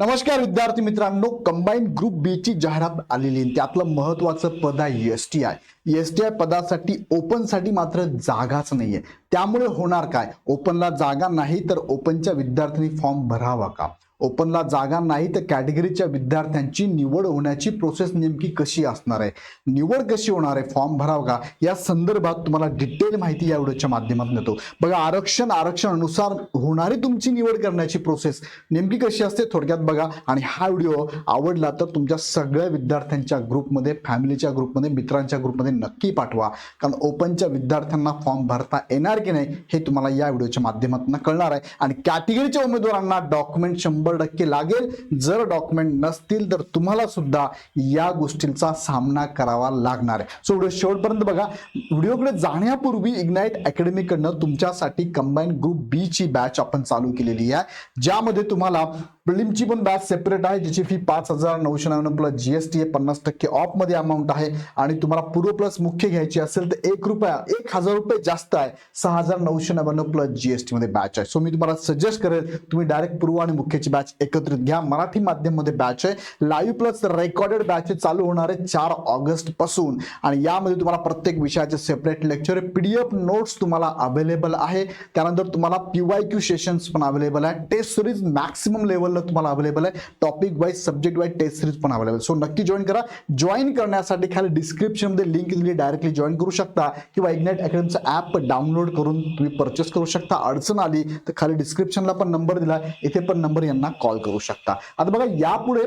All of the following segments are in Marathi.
नमस्कार विद्यार्थी मित्रांनो कंबाईन ग्रुप बी ची जाहिरात आलेली आहे. त्यातलं महत्वाचं पद आहे S T I S T I पदासाठी ओपनसाठी मात्र जागाच नाहीये. त्यामुळे होणार काय? ओपनला जागा नाही तर ओपनच्या विद्यार्थ्यांनी फॉर्म भरावा का? ओपनला जागा नाही तर कॅटेगरीच्या विद्यार्थ्यांची निवड होण्याची प्रोसेस नेमकी कशी असणार आहे? निवड कशी होणार आहे? फॉर्म भराव का? या संदर्भात तुम्हाला डिटेल माहिती या व्हिडिओच्या माध्यमातून देतो. बघा आरक्षण आरक्षणानुसार होणारी तुमची निवड करण्याची प्रोसेस नेमकी कशी असते थोडक्यात बघा. आणि हा व्हिडिओ आवडला तर तुमच्या सगळ्या विद्यार्थ्यांच्या ग्रुपमध्ये फॅमिलीच्या ग्रुपमध्ये मित्रांच्या ग्रुपमध्ये नक्की पाठवा. कारण ओपनच्या विद्यार्थ्यांना फॉर्म भरता येणार की नाही हे तुम्हाला या व्हिडिओच्या माध्यमातून कळणार आहे. आणि कॅटेगरीच्या उमेदवारांना डॉक्युमेंट शंभर टक्के लागेल. जर डॉक्युमेंट नसतील तर तुम्हाला सुद्धा या गोष्टींचा सामना करावा लागणार आहे. सो व्हिडिओ शेवटपर्यंत बघा. व्हिडिओकडे जाण्यापूर्वी इग्नाईट अकॅडमीकडनं तुमच्यासाठी कंबाईन ग्रुप बी ची बॅच आपण चालू केलेली आहे. ज्यामध्ये तुम्हाला प्रिलिमची पण बॅच सेपरेट आहे ज्याची फी पाच हजार नऊशे नव्याण्णव प्लस जीएसटी आहे पन्नास टक्के ऑफमध्ये अमाऊंट आहे. आणि तुम्हाला पूर्व प्लस मुख्य घ्यायची असेल तर एक रुपया एक हजार रुपये जास्त आहे सहा हजार नऊशे नव्याण्णव प्लस जीएसटी मध्ये बॅच आहे. सो मी तुम्हाला सजेस्ट करेल तुम्ही डायरेक्ट पूर्व आणि मुख्यची बॅच एकत्रित घ्या. मराठी माध्यममध्ये बॅच आहे. लाईव्ह प्लस रेकॉर्डेड बॅच चालू होणार आहे चार ऑगस्टपासून. आणि यामध्ये तुम्हाला प्रत्येक विषयाचे सेपरेट लेक्चर पीडीएफ नोट्स तुम्हाला अवेलेबल आहे. त्यानंतर तुम्हाला पीवाय क्यू सेशन्स पण अवेलेबल आहे. टेस्ट सिरीज मॅक्सिमम लेवल लेवलला तुम्हाला अवेलेबल आहे. Topic wise subject wise test series पण अवेलेबल सो नक्की जॉईन करा. जॉईन करण्यासाठी खाली डिस्क्रिप्शनमध्ये लिंक दिली डायरेक्टली जॉईन करू शकता. किंवा इग्नेट अकॅडमीचं ॲप डाउनलोड करून तुम्ही परचेस करू शकता. अडचण आली तर खाली डिस्क्रिप्शनला पण नंबर दिला. इथे पण नंबर यांना कॉल करू शकता. आता बघा यापुढे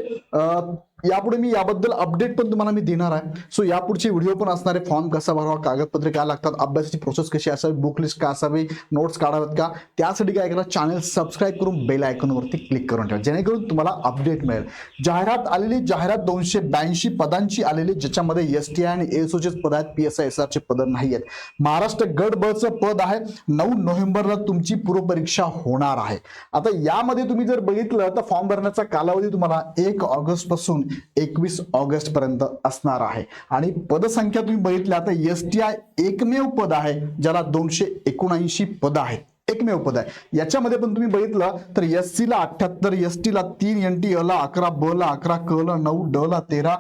यापुढे मी याबद्दल अपडेट पण तुम्हाला मी देणार आहे. सो यापुढचे व्हिडिओ पण असणारे फॉर्म कसा भरावा कागदपत्रे काय लागतात अभ्यासाची प्रोसेस कशी असावी बुक लिस्ट काय असावी नोट्स काढाव्यात का? त्यासाठी काय करा चॅनल सबस्क्राईब करून बेल आयकॉनवरती क्लिक करून ठेवा. जेणेकरून तुम्हाला अपडेट मिळेल. जाहिरात आलेली जाहिरात दोनशे ब्याऐंशी पदांची आलेली ज्याच्यामध्ये एस टी आय आणि एसओचे पद आहेत पी एस आय एस आरचे पद नाही आहेत. महाराष्ट्र गट पद आहे. नऊ नोव्हेंबरला तुमची पूर्वपरीक्षा होणार आहे. आता यामध्ये तुम्ही जर बघितलं तर फॉर्म भरण्याचा कालावधी तुम्हाला एक ऑगस्टपासून एकवीस ऑगस्ट पर्यंत असणार आहे. आणि पदसंख्या तुम्ही बघितल्या आता एस टी आय एकमेव पद आहे ज्याला दोनशे एकोणऐंशी पद आहेत. एकमेव पद आहे. याच्यामध्ये पण तुम्ही बघितलं तर एस सीला ला एस टी ला तीन एन टी अला अकरा ब ला अकरा क ला नऊ ड ला तेरा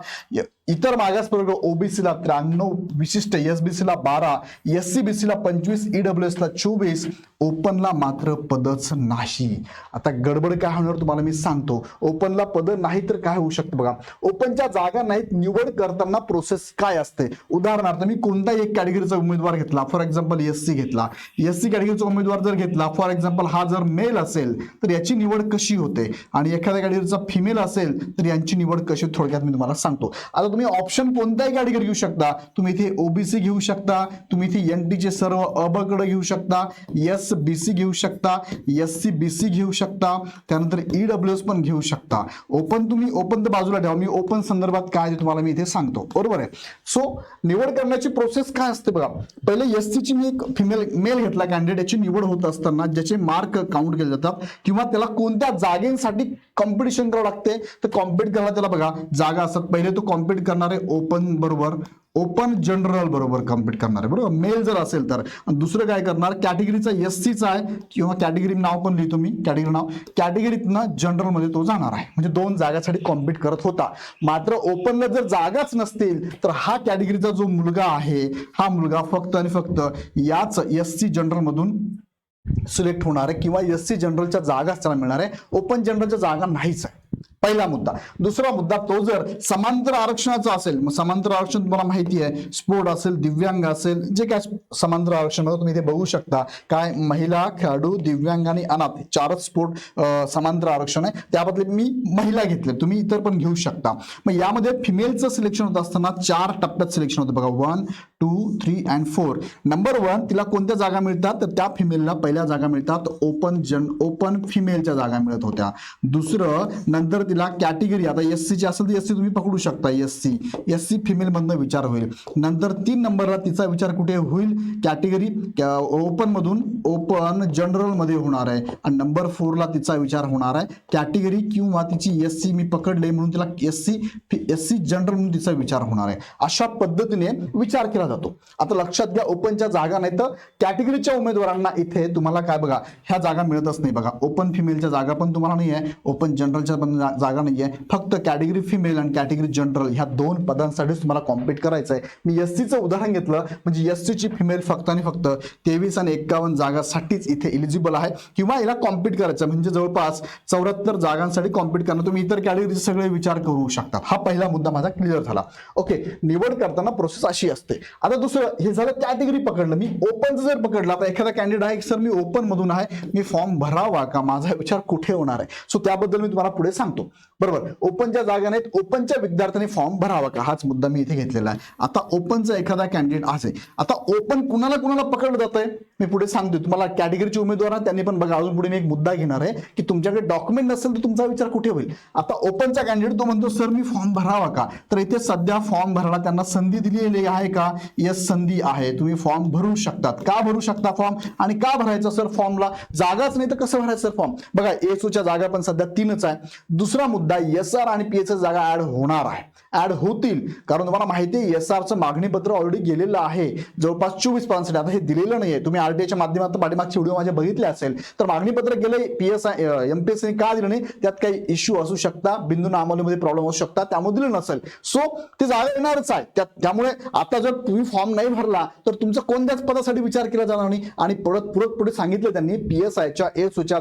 इतर मागासवर्ग ओबीसीला त्र्याण्णव विशिष्ट एस बी ला बारा एस सी बी सी पंचवीस ईडब्ल्यू एस ला चोवीस ओपनला मात्र पदच नाही. आता गडबड काय होणार तुम्हाला मी सांगतो. ओपनला पद नाही तर काय होऊ शकतं बघा. ओपनच्या जागा नाहीत निवड करताना प्रोसेस काय असते? उदाहरणार्थ मी कोणताही एक कॅटेगरीचा उमेदवार घेतला? फॉर एक्झाम्पल एस सी घेतला. एस सी कॅटेगरीचा उमेदवार जर घेतला फॉर एक्झाम्पल हा जर मेल असेल तर याची निवड कशी होते? आणि एखाद्या कॅटेगरीचा फिमेल असेल तर यांची निवड कशी थोडक्यात मी तुम्हाला सांगतो. आता तुम्ही ऑप्शन कोणत्याही कॅटेगरी घेऊ शकता. तुम्ही इथे ओबीसी घेऊ शकता. तुम्ही इथे एन टीचे सर्व अबकडे घेऊ शकता. एस बी सी घेऊ शकता. एस सी बी सी घेऊ शकता. त्यानंतर ईडब्ल्यू एस पण घेऊ शकता. ओपन तुम्ही ओपन तर बाजूला ठेवा. मी ओपन संदर्भात काय आहे ते तुम्हाला मी इथे सांगतो. बरोबर आहे? सो निवड करण्याची प्रोसेस काय असते बघा. पहिले एस ची मी एक फिमेल मेल घेतला कॅन्डिडेट याची निवड होत असताना ज्याचे मार्क काउंट केले जातात किंवा त्याला कोणत्या जागेसाठी कॉम्पिटिशन करावं लागते तर कॉम्पिट करायला त्याला बघा. जागा असतात. पहिले तो कॉम्पिट करणारे ओपन बरोबर ओपन जनरल बरोबर कम्पीट करणार आहे बरोबर? मेल जर असेल तर. दुसरं काय करणार? कॅटेगरीचा एस सीचा आहे किंवा कॅटेगरी नाव पण लिहितो मी कॅटेगरी नाव. कॅटेगरीतनं जनरलमध्ये तो जाणार आहे. म्हणजे दोन जागासाठी कॉम्पीट करत होता. मात्र ओपनला जर जागाच नसतील तर हा कॅटेगरीचा जो मुलगा आहे हा मुलगा फक्त आणि फक्त याच एस सी जनरलमधून सिलेक्ट होणार आहे किंवा एस सी जनरलच्या जागाच त्याला मिळणार आहे. ओपन जनरलच्या जागा नाहीच आहे. पहिला मुद्दा. दुसरा मुद्दा तो जर समांतर आरक्षणाचा असेल मग समांतर आरक्षण तुम्हाला माहिती आहे स्पोर्ट असेल दिव्यांग असेल जे काय समांतर आरक्षण तुम्ही इथे बघू शकता. काय महिला खेळाडू दिव्यांग आणि अनाथ चारच स्पोर्ट समांतर आरक्षण आहे. त्याबद्दल मी महिला घेतले तुम्ही इतर पण घेऊ शकता. मग यामध्ये फिमेलचं सिलेक्शन होत असताना चार टप्प्यात सिलेक्शन होतं. बघा one two three and four number one तिला कोणत्या जागा मिळतात? तर त्या फिमेलला पहिल्या जागा मिळतात. ओपन जन ओपन फिमेलच्या जागा मिळत होत्या. दुसरं नंतर तिला कॅटेगरी. आता एस सीची असेल तर एस सी तुम्ही पकडू शकता एस सी एस सी फिमेलमधनं विचार होईल. नंतर तीन नंबरला तिचा विचार कुठे होईल? कॅटेगरी ओपनमधून ओपन जनरलमध्ये होणार आहे. आणि नंबर फोरला तिचा विचार होणार आहे. कॅटेगरी किंवा तिची एस सी मी पकडले म्हणून तिला S C S C general म्हणून तिचा विचार होणार आहे. अशा पद्धतीने विचार केला जातो. आता लक्षात घ्या ओपनच्या जागा नाही तर कॅटेगरीच्या उमेदवारांना इथे तुम्हाला काय बघा ह्या जागा मिळतच नाही बघा. ओपन फिमेलच्या जागा पण तुम्हाला नाही आहे ओपन जनरलच्या पण जागा जागा नाहीये. फक्त कॅटेगरी फिमेल आणि कॅटेगरी जनरल ह्या दोन पदांसाठीच तुम्हाला कॉम्पिट करायचं आहे मी एस सीचं उदाहरण घेतलं. म्हणजे एस ची फिमेल फक्त आणि फक्त तेवीस आणि एक्कावन्न जागासाठीच इथे इलिजिबल आहे. किंवा याला कॉम्पिट करायचं म्हणजे जवळपास चौऱ्याहत्तर जागांसाठी कॉम्पिट करणं तुम्ही इतर कॅटेगरीचे सगळे विचार करू शकता. हा पहिला मुद्दा माझा क्लिअर झाला. ओके निवड करताना प्रोसेस अशी असते. आता दुसरं हे झालं कॅटेगरी पकडलं. मी ओपनचं जर पकडलं आता एखादा कॅन्डिडेट आहे सर मी ओपन मधून आहे मी फॉर्म भरावा का? माझा विचार कुठे होणार आहे? सो त्याबद्दल मी तुम्हाला पुढे सांगतो. बरोबर. ओपनच्या जागा नाहीत ओपनच्या विद्यार्थ्यांनी फॉर्म भरावा का? हाच मुद्दा मी इथे घेतलेला आहे. आता ओपनचा एखादा कॅन्डिडेट आहे. आता ओपन कुणाला कुणाला पकडलं जात आहे? मी पुढे सांगतो. तुम्हाला कॅटेगरीचे उमेदवार आहेत, त्यांनी पण बघा अजून पुढे मी एक मुद्दा घेणार आहे की तुमच्याकडे डॉक्युमेंट नसेल तर तुमचा विचार कुठे होईल? आता ओपनचा कॅन्डिडेट तो म्हणतो सर मी फॉर्म भरावा का? तर इथे सध्या फॉर्म भरायला त्यांना संधी दिलेली आहे का? यस संधी आहे. तुम्ही फॉर्म भरू शकतात. का भरू शकता फॉर्म आणि का भरायचं सर फॉर्मला जागाच नाही तर कसं भरायचं सर फॉर्म बघा एसओच्या जागा पण सध्या तीनच आहे. दुसरं मुद्दा एस आर आणि पी एस जागा ॲड होणार आहे. ऍड होतील. कारण तुम्हाला माहिती आहे एस आरचं मागणी पत्र ऑलरेडी गेलेलं आहे. जवळपास चोवीस पदांसाठी आता हे दिलेलं नाहीये. तुम्ही आरटीआयच्या माध्यमातून पाठीमागचे व्हिडिओ माझे बघितले असेल तर मागणी पत्र गेले P S I M P S का दिलं नाही? त्यात काही इश्यू असू शकता बिंदू नामावलीमध्ये प्रॉब्लेम असू शकता त्यामुळे दिलं नसेल. सो ते जागा येणारच आहे. त्यामुळे आता जर तुम्ही फॉर्म नाही भरला तर तुमचा कोणत्याच पदासाठी विचार केला जाणार नाही. आणि परत परत पुढे सांगितलं त्यांनी पी एस आयच्या एस ओच्या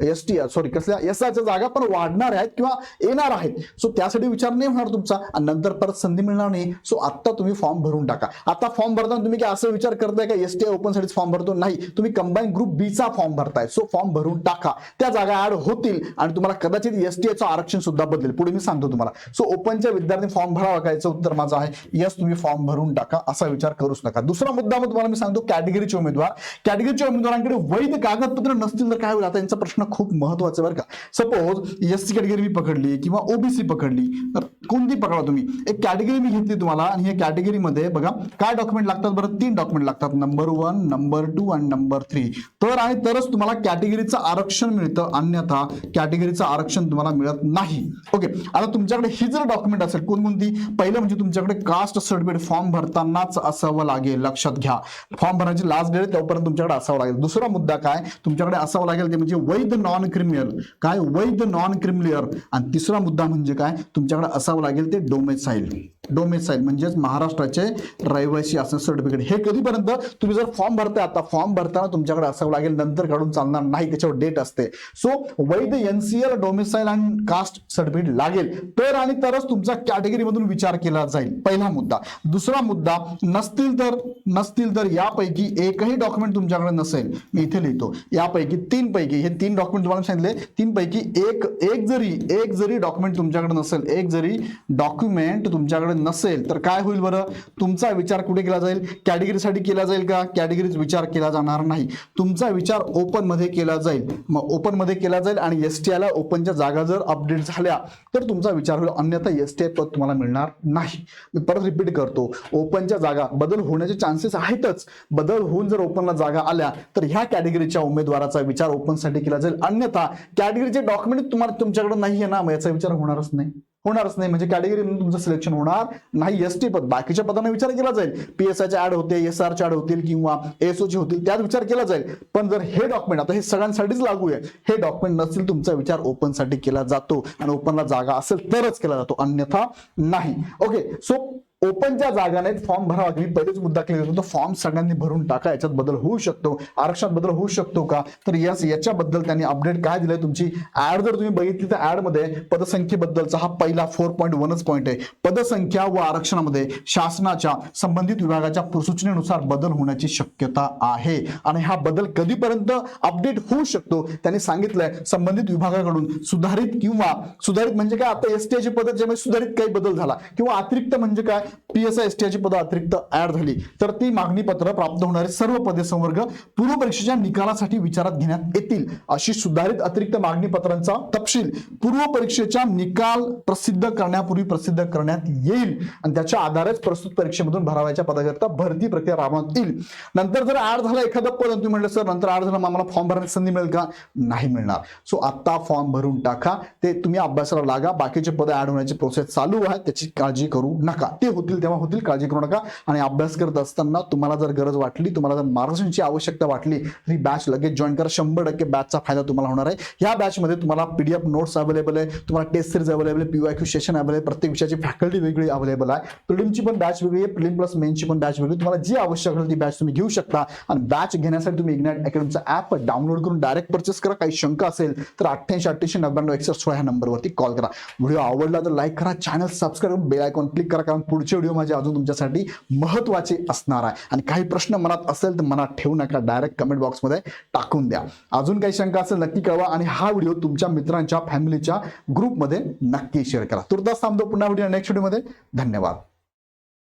एस टी सॉरी कसल्या एस आयच्या जागा पण वाढणार आहेत किंवा येणार आहेत. सो त्यासाठी विचार नाही होणार तुमचा. आणि नंतर परत संधी मिळणार नाही. सो आता तुम्ही फॉर्म भरून टाका. आता फॉर्म भरताना तुम्ही काय असं विचार करताय का एस टी ओपनसाठी फॉर्म भरतो? नाही. तुम्ही कंबाईन ग्रुप बीचा फॉर्म भरताय. सो फॉर्म भरून टाका. त्या जागा ऍड होतील आणि तुम्हाला कदाचित एस टी आरक्षण सुद्धा बदलेल. पुढे मी सांगतो तुम्हाला. सो ओपनच्या विद्यार्थी फॉर्म भरावा का? याचं उत्तर माझं आहे. यस तुम्ही फॉर्म भरून टाका. असा विचार करूच नका. दुसरा मुद्दा मग तुम्हाला मी सांगतो कॅटेगरीचे उमेदवार. कॅटेगरीच्या उमेदवारांकडे वैध कागदपत्र नसतील तर काय होईल? आता यांचा प्रश्न खूप महत्त्वाचा बरं का. सपोज एस सी कॅटेगरी मी पकडली किंवा ओबीसी पकडली. तर कोणती पकडा तुम्ही? एक कॅटेगरी मी घेतली तुम्हाला आणि या कॅटेगरीमध्ये बघा काय डॉक्युमेंट लागतात बरं? तीन डॉक्युमेंट लागतात. नंबर वन नंबर टू आणि नंबर थ्री तर आणि तरच तुम्हाला कॅटेगरीचं आरक्षण मिळतं. अन्यथा कॅटेगरीचं आरक्षण तुम्हाला मिळत नाही. ओके आता तुमच्याकडे ही जर डॉक्युमेंट असेल कोणकोणती? पहिलं म्हणजे तुमच्याकडे कास्ट सर्टिफिकेट फॉर्म भरतानाच असावं लागेल. लक्षात घ्या. फॉर्म भरण्याची लास्ट डेट तोपर्यंत तुमच्याकडे असावं लागेल. दुसरा मुद्दा काय? तुमच्याकडे असावं लागेल ते म्हणजे वैध नॉन क्रिमिनल काय? वैध नॉन क्रिमिलियर आणि तिसरा मुद्दा म्हणजे काय? तुमच्याकडे असावं लागेल ते डोमेसाईल. डोमेसाईल म्हणजेच महाराष्ट्राचे रहिवासी असं सर्टिफिकेट हे कधीपर्यंत? तुम्ही जर फॉर्म भरताय आता फॉर्म भरताना तुमच्याकडे असावं लागेल नंतर काढून चालणार नाही त्याच्यावर डेट असते. सो वैध एनसीएल डोमेसाईल आणि कास्ट सर्टिफिकेट लागेल. तर आणि तरच तुमचा कॅटेगरी मधून विचार केला जाईल. पहिला मुद्दा. दुसरा मुद्दा नसतील तर नसतील तर यापैकी एकही डॉक्युमेंट तुमच्याकडे नसेल. मी इथे लिहितो. यापैकी तीन पैकी हे तीन डॉक्युमेंट तुम्हाला सांगितले तीन पैकी एक एक जरी एक जरी डॉक्युमेंट तुमच्याकडे नसेल एक जरी डॉक्युमेंट तुमच्याकडे नसेल तर काय होईल बरं? तुमचा विचार कुठे केला जाईल? कॅटेगरीसाठी केला जाईल का? कॅटेगरीज विचार केला जाणार नाही. तुमचा विचार ओपनमध्ये केला जाईल. मग ओपनमध्ये केला जाईल आणि एस टी आयला ओपनच्या जागा जर अपडेट झाल्या तर तुमचा विचार होईल. अन्यथा एस टी आय पद तुम्हाला मिळणार नाही. मी परत रिपीट करतो. ओपनच्या जागा बदल होण्याचे चान्सेस आहेतच. बदल होऊन जर ओपनला जागा आल्या तर ह्या कॅटेगरीच्या उमेदवाराचा विचार ओपनसाठी केला जाईल. अन्यथा कॅटेगरीचे डॉक्युमेंट तुम्हाला तुमच्याकडे नाही आहे ना? मग याचा विचार होणारच नाही. होणारच नाही. म्हणजे कॅटेगरी तुमचं सिलेक्शन होणार नाही. एस टी पद. बाकीच्या पदांना विचार केला जाईल. पी एस आयच्या ऍड होते एस आरच्या ऍड होतील किंवा एसओचे होतील त्यात विचार केला जाईल. पण जर हे डॉक्युमेंट आता हे सगळ्यांसाठीच लागू आहे हे डॉक्युमेंट नसतील तुमचा विचार ओपनसाठी केला जातो. आणि ओपनला जागा असेल तरच केला जातो. अन्यथा नाही. ओके सो ओपनच्या जागाने फॉर्म भरावा. मी पहिलेच मुद्दा क्लिअर होतो. फॉर्म सगळ्यांनी भरून टाका. याच्यात बदल होऊ शकतो. आरक्षणात बदल होऊ शकतो का? तर यस याच्याबद्दल त्यांनी अपडेट काय दिलंय तुमची? ऍड जर तुम्ही बघितली तर ऍडमध्ये पदसंख्येबद्दलचा हा पहिला फोर पॉईंट वनच पॉईंट आहे. पदसंख्या व आरक्षणामध्ये शासनाच्या संबंधित विभागाच्या सूचनेनुसार बदल होण्याची शक्यता आहे. आणि हा बदल कधीपर्यंत अपडेट होऊ शकतो? त्यांनी सांगितलंय संबंधित विभागाकडून सुधारित किंवा सुधारित म्हणजे काय? आता एस टी पद्धत ज्यामध्ये सुधारित काही बदल झाला. किंवा अतिरिक्त म्हणजे काय? P S I S T पदं अतिरिक्त ऍड झाली. तर ती मागणी पत्र प्राप्त होणारे सर्व पदे संवर्ग पूर्व परीक्षेच्या निकालासाठी विचारात घेण्यात येतील अशी सुधारित अतिरिक्त मागणी पत्रांचा तपशील पूर्व परीक्षेच्या निकाल प्रसिद्ध करण्यापूर्वी प्रसिद्ध करण्यात येईल. आणि त्याच्या आधारेच प्रस्तुत परीक्षेमधून भरावायच्या पदाकरता भरती प्रक्रिया राबवण्यात येईल. नंतर जर ऍड झाला एखादं पद तुम्ही म्हटलं सर नंतर ऍड झालं आम्हाला फॉर्म भरण्याची संधी मिळेल का? नाही मिळणार. सो आता फॉर्म भरून टाका. ते तुम्ही अभ्यासाला लागा. बाकीचे पद ऍड होण्याची प्रोसेस चालू आहे. त्याची काळजी करू नका. ते होतील तेव्हा होतील काळजी करू नका. आणि अभ्यास करत असताना तुम्हाला जर गरज वाटली तुम्हाला जर मार्गदर्शनची आवश्यकता वाटली तर ही बॅच लगेच जॉईन करा. शंभर टक्के बॅचचा फायदा तुम्हाला होणार आहे. ह्या बॅचमध्ये तुम्हाला पीडीएफ नोट्स अवेलेबल आहे तुम्हाला टेस्ट सिरीज अवेलेबल आहे पीवाय क्यू सेशन अवेलेबल प्रत्येक विषयाची फॅकल्टी वेगळी अवेलेबल आहे. प्रिलिमची पण बॅच वेगळी आहे प्रिलिम प्लस मेनची पण बॅच वेगळी तुम्हाला जी आवश्यक असेल ती बॅच तुम्ही घेऊ शकता. आणि बॅच घेण्यासाठी तुम्ही इग्नाइट अकॅडमीचा ॲप डाउनलोड करून डायरेक्ट परचेस करा. काही शंका असेल तर अठ्ठ्याऐंशी अठ्ठ्याऐंशी नव्याण्णव एकसष्ट सोळा ह्या नंबरवरती कॉल करा. व्हिडिओ आवडला तर लाईक करा. Channel subscribe bell icon click करा. कारण पुढचे व्हिडिओ माझे अजून तुमच्यासाठी महत्त्वाचे असणार आहे. आणि काही प्रश्न मनात असेल तर मनात ठेवू नका डायरेक्ट कमेंट बॉक्समध्ये टाकून द्या. अजून काही शंका असेल नक्की कळवा आणि हा व्हिडिओ तुमच्या मित्रांच्या फॅमिलीच्या ग्रुपमध्ये नक्की शेअर करा. तुर्तास थांबतो पुन्हा व्हिडिओ नेक्स्ट व्हिडिओमध्ये धन्यवाद.